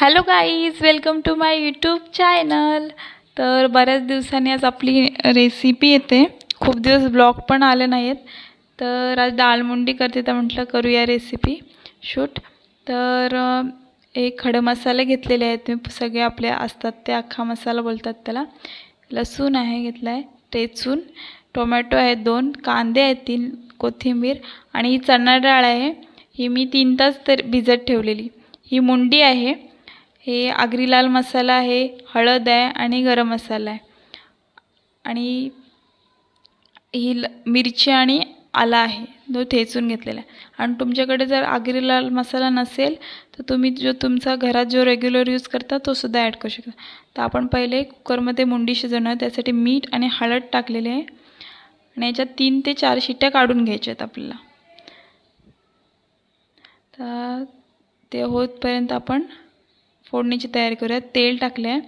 Hello guys welcome to my YouTube channel तर बऱ्याच दिवसांनी आज आपली रेसिपी येते. खूप दिवस ब्लॉग पण आले नाही आहेत तर आज डाळमुंडी करते तर म्हटलं करूया रेसिपी शूट तर एक खडे मसाले घेतलेले आहेत. मी सगळे आपले असतात. ते अख्खा मसाला बोलतात त्याला. लसूण आहे घेतला आहे टेचून टोमॅटो आहे दोन कांदे आहेत तीन कोथिंबीर आणि ही चणा डाळ आहे. ही मी तीन तास तर भिजत ठेवलेली. ही मुंडी आहे. हे आगरी लाल मसाला आहे हळद आहे आणि गरम मसाला आहे. आणि ही ल मिरची आणि आला आहे तो ठेचून घेतलेला आहे. आणि तुमच्याकडे जर आगरी लाल मसाला नसेल तर तुम्ही जो तुमचा घरात जो रेग्युलर यूज करता तो सुद्धा ॲड करू शकता. तर आपण पहिले कुकरमध्ये मुंडी शिजवणार त्यासाठी मीठ आणि हळद टाकलेले आहे. आणि याच्यात तीन ते चार शिट्ट्या काढून घ्यायच्या आहेत आपल्याला. तर ते होतपर्यंत आपण फोडणीची तयारी करूया तेल टाकलं आहे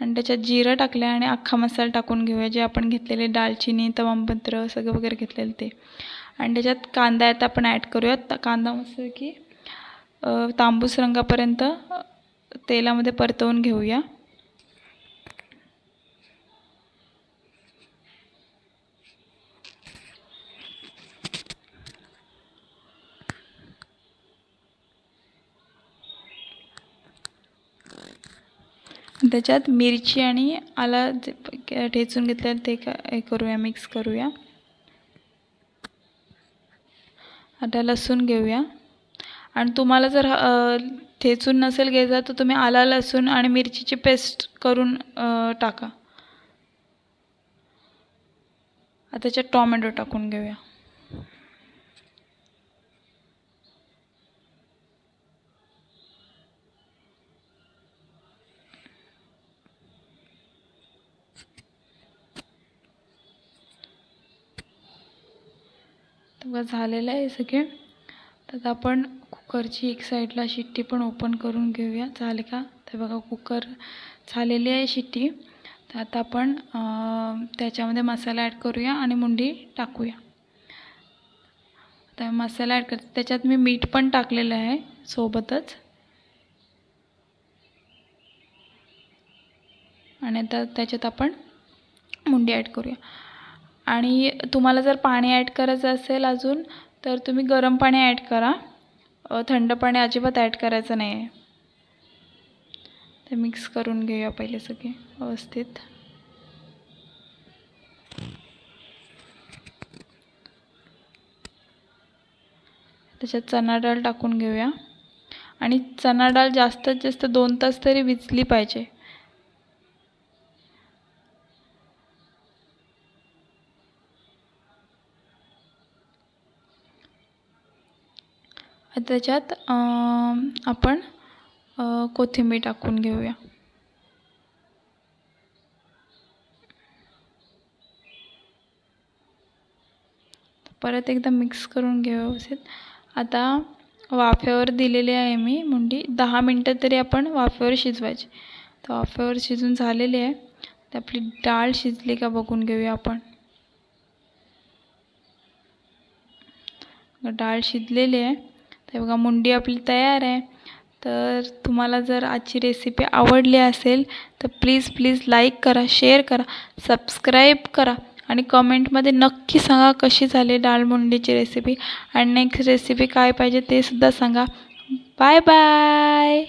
आणि त्याच्यात जिरं टाकलं आहे आणि अख्खा मसाला टाकून घेऊया. जे आपण घेतलेले दालचिनी तमामपत्र सगळं वगैरे घेतलेलं ते. आणि त्याच्यात कांदा आहे तर आपण ॲड करूया कांदा मस्त की तांबूस रंगापर्यंत तेलामध्ये परतवून घेऊया. त्याच्यात मिरची आणि आला जे ठेचून घेतलं ते का हे करूया मिक्स करूया. आता लसूण घेऊया. आणि तुम्हाला जर ठेचून नसेल घ्यायचा तर तुम्ही आला लसूण आणि मिरचीची पेस्ट करून टाका. आता त्याच्यात टॉमॅटो टाकून घेऊया. तेव्हा झालेलं आहे सगळे. तर आपण कुकरची एक साईडला शिट्टी पण ओपन करून घेऊया. झाले का? तर बघा कुकर झालेली आहे शिट्टी. तर आता आपण त्याच्यामध्ये मसाला ॲड करूया आणि मुंडी टाकूया. आता मसाला ॲड करते त्याच्यात मी मीठ पण टाकलेलं आहे सोबतच. आणि आता त्याच्यात आपण मुंडी ॲड करूया. आणि तुम्हाला जर पाणी ॲड करायचं असेल अजून तर तुम्ही गरम पाणी ॲड करा. थंड पाणी अजिबात ॲड करायचं नाही. आहे ते मिक्स करून घेऊया पहिले सगळे व्यवस्थित. त्याच्यात चणा डाळ टाकून घेऊया. आणि चणा डाळ जास्तीत जास्त दोन तास तरी विजली पाहिजे. त्याच्यात आपण कोथिंबीर टाकून घेऊया. परत एकदा मिक्स करून घेऊ व्यवस्थित. आता वाफेवर दिलेली आहे मी मुंडी. दहा मिनटं तरी आपण वाफेवर शिजवायची. तर वाफेवर शिजून झालेली आहे. तर आपली डाळ शिजली का बघून घेऊया आपण. डाळ शिजलेली आहे. ते बघा मुंडी आपली तयार आहे. तर तुम्हाला जर आजची रेसिपी आवडली असेल तर प्लीज प्लीज लाईक करा शेअर करा सबस्क्राईब करा आणि कमेंटमध्ये नक्की सांगा कशी झाली डाळ मुंडीची रेसिपी आणि नेक्स्ट रेसिपी काय पाहिजे ते सुद्धा सांगा. Bye bye